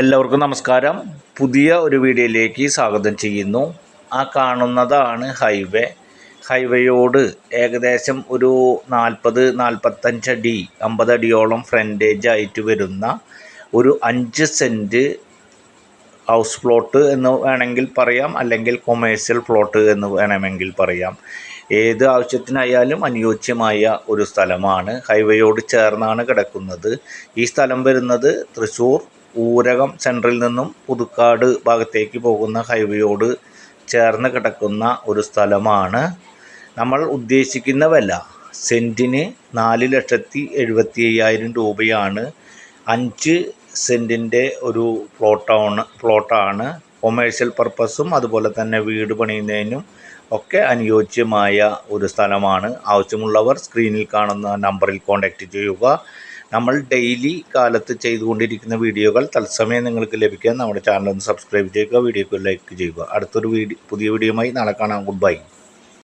എല്ലാവർക്കും നമസ്കാരം. പുതിയ ഒരു വീഡിയോയിലേക്ക് സ്വാഗതം ചെയ്യുന്നു. ആ കാണുന്നതാണ് ഹൈവേ. ഹൈവേയോട് ഏകദേശം ഒരു നാൽപ്പത് നാൽപ്പത്തഞ്ചടി അടി അടിയോളം ഫ്രണ്ടേജ് ആയിട്ട് വരുന്ന ഒരു അഞ്ച് സെന്റ് ഹൗസ് പ്ലോട്ട് എന്ന് വേണമെങ്കിൽ പറയാം. അല്ലെങ്കിൽ കൊമേഴ്സ്യൽ പ്ലോട്ട് എന്ന് വേണമെങ്കിൽ പറയാം. ഏത് ആവശ്യത്തിനായാലും അനുയോജ്യമായ ഒരു സ്ഥലമാണ്. ഹൈവേയോട് ചേർന്നാണ് കിടക്കുന്നത്. ഈ സ്ഥലം വരുന്നത് തൃശ്ശൂർ ഊരകം സെൻട്രൽ നിന്നും പുതുക്കാട് ഭാഗത്തേക്ക് പോകുന്ന ഹൈവേയോട് ചേർന്ന് കിടക്കുന്ന ഒരു സ്ഥലമാണ് നമ്മൾ ഉദ്ദേശിക്കുന്ന വില. സെന്റിന് നാല് ലക്ഷത്തി എഴുപത്തി അയ്യായിരം രൂപയാണ്. അഞ്ച് സെന്റിന്റെ ഒരു പ്ലോട്ടാണ് പ്ലോട്ടാണ് കൊമേഴ്ഷ്യൽ പർപ്പസും അതുപോലെ തന്നെ വീട് പണിയുന്നതിനും ഒക്കെ അനുയോജ്യമായ ഒരു സ്ഥലമാണ്. ആവശ്യമുള്ളവർ സ്ക്രീനിൽ കാണുന്ന നമ്പറിൽ കോൺടാക്റ്റ് ചെയ്യുക. നമ്മൾ ഡെയിലി കാലത്ത് ചെയ്തുകൊണ്ടിരിക്കുന്ന വീഡിയോകൾ തത്സമയം നിങ്ങൾക്ക് ലഭിക്കാൻ നമ്മുടെ ചാനൽ ഒന്ന് സബ്സ്ക്രൈബ് ചെയ്യുക വീഡിയോക്ക് ലൈക്ക് ചെയ്യുക. അടുത്തൊരു വീഡിയോ പുതിയ വീഡിയോയുമായി നാളെ കാണാം. Good bye